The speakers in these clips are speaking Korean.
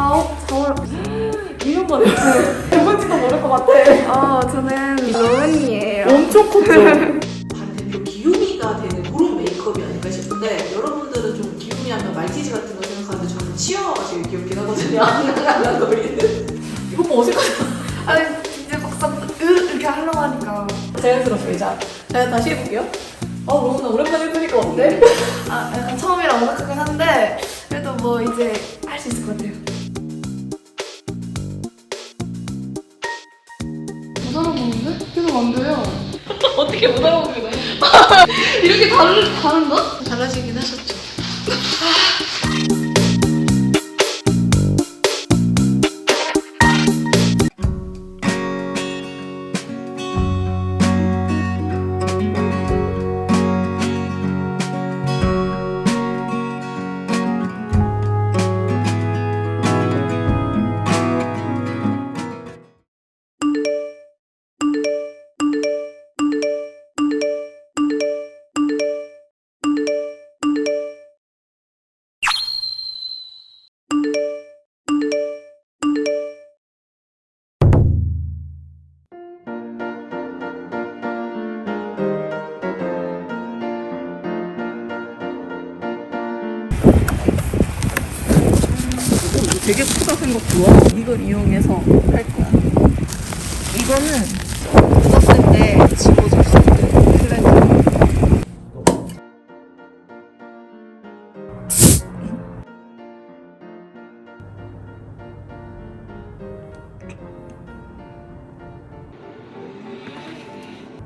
몇 개월? 4, 5, 4월 2년 만에 누군지도 모를 것 같아. 어 저는 로운이에요 엄청 컸죠? 반대로 귀요미가 되는 그런 메이크업이 아닐까 싶은데 여러분들은 좀 귀요미하면 말티즈 같은 거 생각하는데 저는 치아가 제일 귀엽긴 하거든요. 안나거리는 이거 뭐 어색하다. 아니 진짜 막상 으 이렇게 하려고 하니까 자연스럽게 자. 제가 다시 해볼게요. 아, 로우나 오랜만에 해보니까 어때? 아 약간 처음이라 어색하긴 한데 그래도 뭐 이제 할 수 있을 것 같아요 안 돼요 어떻게 못 알아보게 돼? 이렇게 다른, 다른가? 달라지긴 하셨죠. 되게 크다 생각 좋아. 이걸 이용해서 할 거야. 이거는 썼을 때 집어줄 수 있는 클렌저.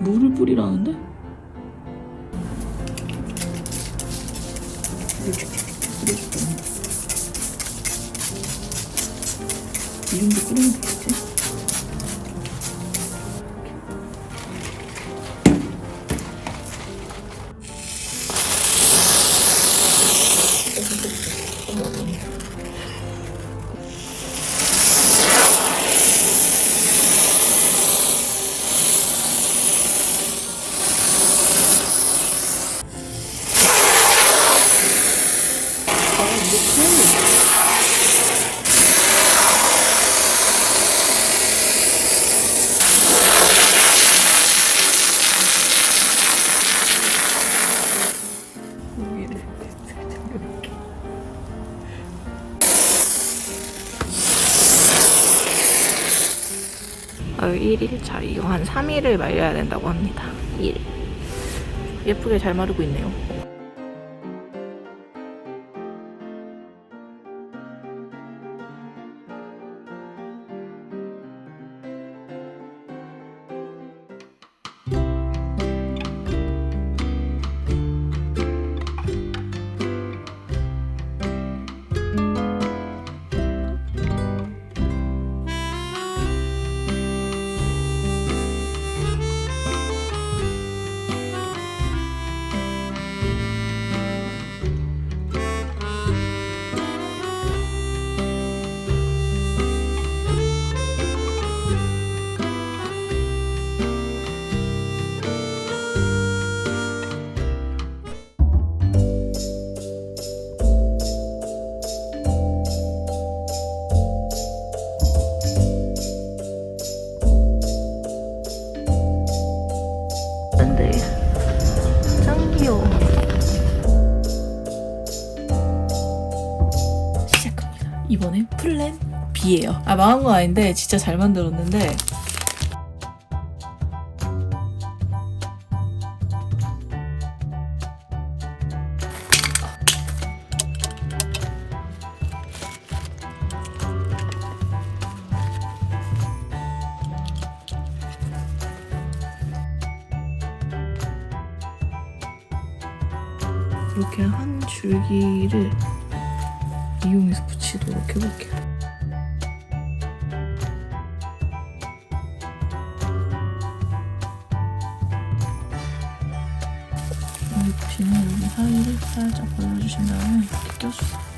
물을 뿌리라는데? 1일차 이거 한 3일을 말려야 된다고 합니다. 1. 예쁘게 잘 마르고 있네요. 망한 건 아닌데 진짜 잘 만들었는데 이렇게 한 줄기를 이용해서 붙이도록 해볼게요. 보시면 여기 사이를 살짝 벌려주신 다음에 이렇게 껴주세요.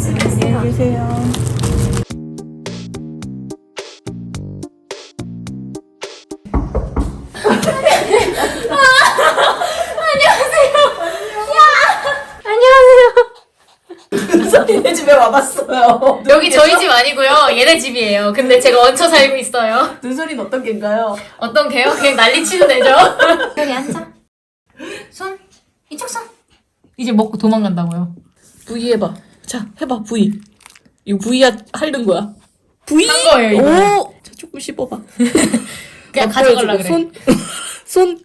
안녕히 계세요. 와봤어요. 여기 저희 집 아니고요. 얘네 집이에요. 근데 제가 얹혀 살고 있어요. 눈소리는 어떤 겐가요? 어떤 개요? 그냥 난리 치는 애죠. 여기 앉아. 손. 이쪽 손. 이제 먹고 도망간다고요. V 해봐. 자, 해봐 V. 이거 V 하, 하려는 거야. V. 한 거예요, 이거. 오. 자, 조금 씹어봐. 그냥 가져갈라 그래. 손, 손.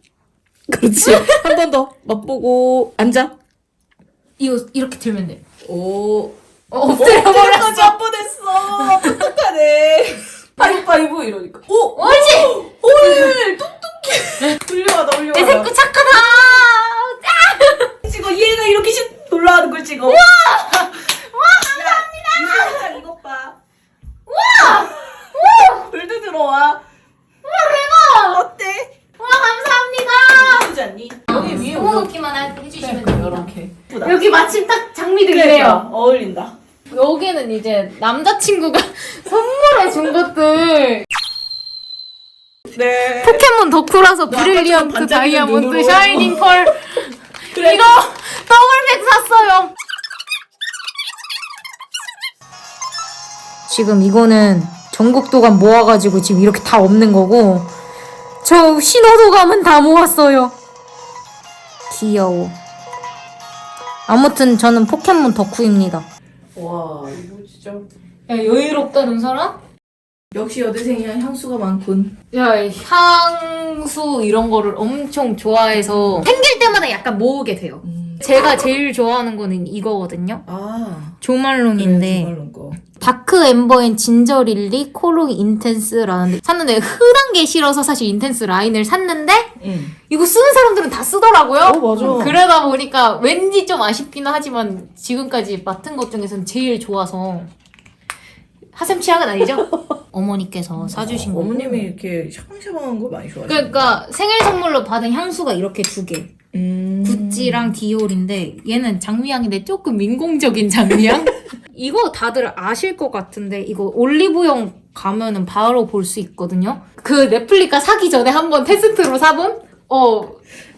그렇지. 한 번 더 맛보고 앉아. 이거 이렇게 들면 돼. 오. 어, 엎드려 버렸어. 까지 한번 했어. 똑똑하네. 파이파이브 이러니까. 오. 옳지. 오. 똑똑해. 훌륭하다, 내 훌륭하다. 새끼 착하다. 찍어 얘가 이렇게 씩 놀라는 걸 찍어. 와! 와 감사합니다. 야, 이것 봐. 와! 와! 불도 들어와. 와 대박. 어때? 와 감사합니다. 예쁘지 않니? 여기 위에 소모 놓기만 해- 해주시면 됩니다. 이렇게. 여기 마침 딱 장미들이래요. 어울린다. 여기는 이제 남자친구가 선물해 준 것들. 네. 포켓몬 덕후라서 브릴리언트 다이아몬드 눈으로. 샤이닝 펄 그래. 이거 더블백 샀어요. 지금 이거는 전국도감 모아가지고 지금 이렇게 다 없는 거고 저 신호도감은 다 모았어요. 귀여워. 아무튼 저는 포켓몬 덕후입니다. 와 이거 진짜. 야 여유롭다는 사람? 역시 여대생이야 향수가 많군. 야, 이 향수 이런 거를 엄청 좋아해서 생길 때마다 약간 모으게 돼요. 음. 제가 제일 좋아하는 거는 이거거든요. 아. 조말론인데 정말 거. 다크 엠버앤 진저 릴리 코롱 인텐스라는데 샀는데 흔한 게 싫어서 사실 인텐스 라인을 샀는데 응. 이거 쓰는 사람들은 다 쓰더라고요. 어 맞아. 그러다 보니까 왠지 좀 아쉽기는 하지만 지금까지 맡은 것 중에서는 제일 좋아서 하샘 취향은 아니죠? 어머니께서 사주신 거. 어머님이 이렇게 샤방샤방한 거 많이 좋아해. 그러니까 생일 선물로 받은 향수가 이렇게 두 개. 음. 구찌랑 디올인데 얘는 장미향인데 조금 인공적인 장미향? 이거 다들 아실 것 같은데 이거 올리브영 가면은 바로 볼 수 있거든요. 그 레플리카 사기 전에 한번 테스트로 사본? 어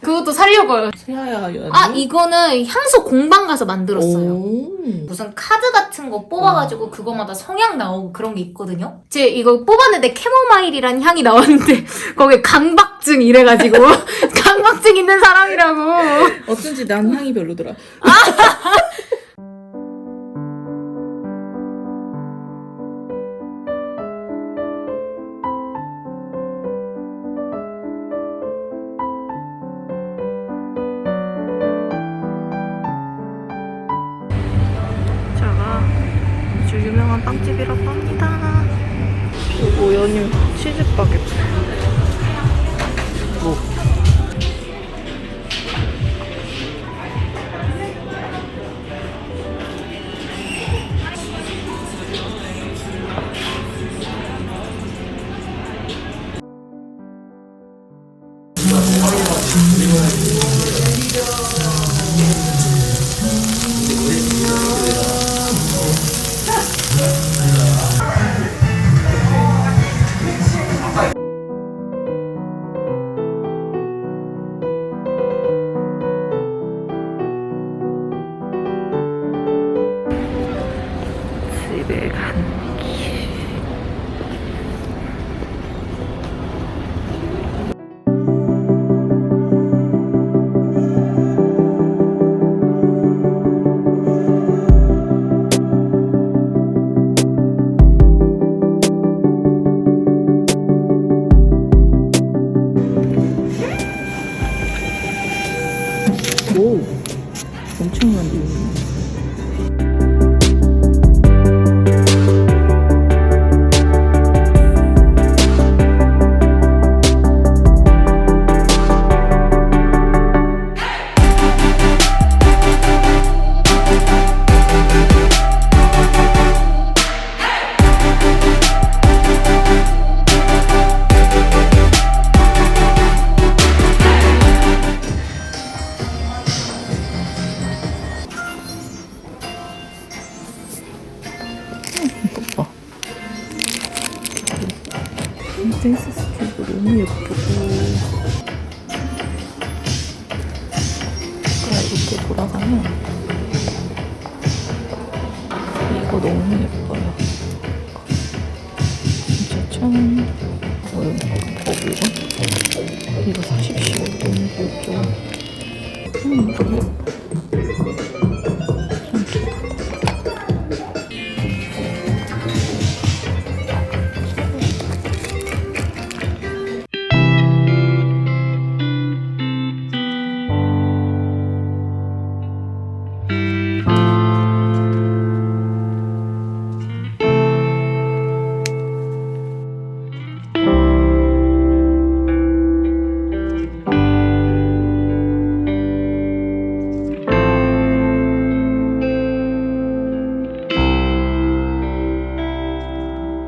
그것도 살려고요. 세아야. 아 이거는 향수 공방 가서 만들었어요. 오. 무슨 카드 같은 거 뽑아가지고 그거마다 성향 나오고 그런 게 있거든요. 제 이거 뽑았는데 캐모마일이란 향이 나왔는데 거기에 강박증 이래가지고 강박증 있는 사람이라고. 어쩐지 난 향이 별로더라. 집이라고 합니다. 요거 연유 치즈 바게트. 어, 어 이거 이거 사십시오. 너무 귀엽죠. 음,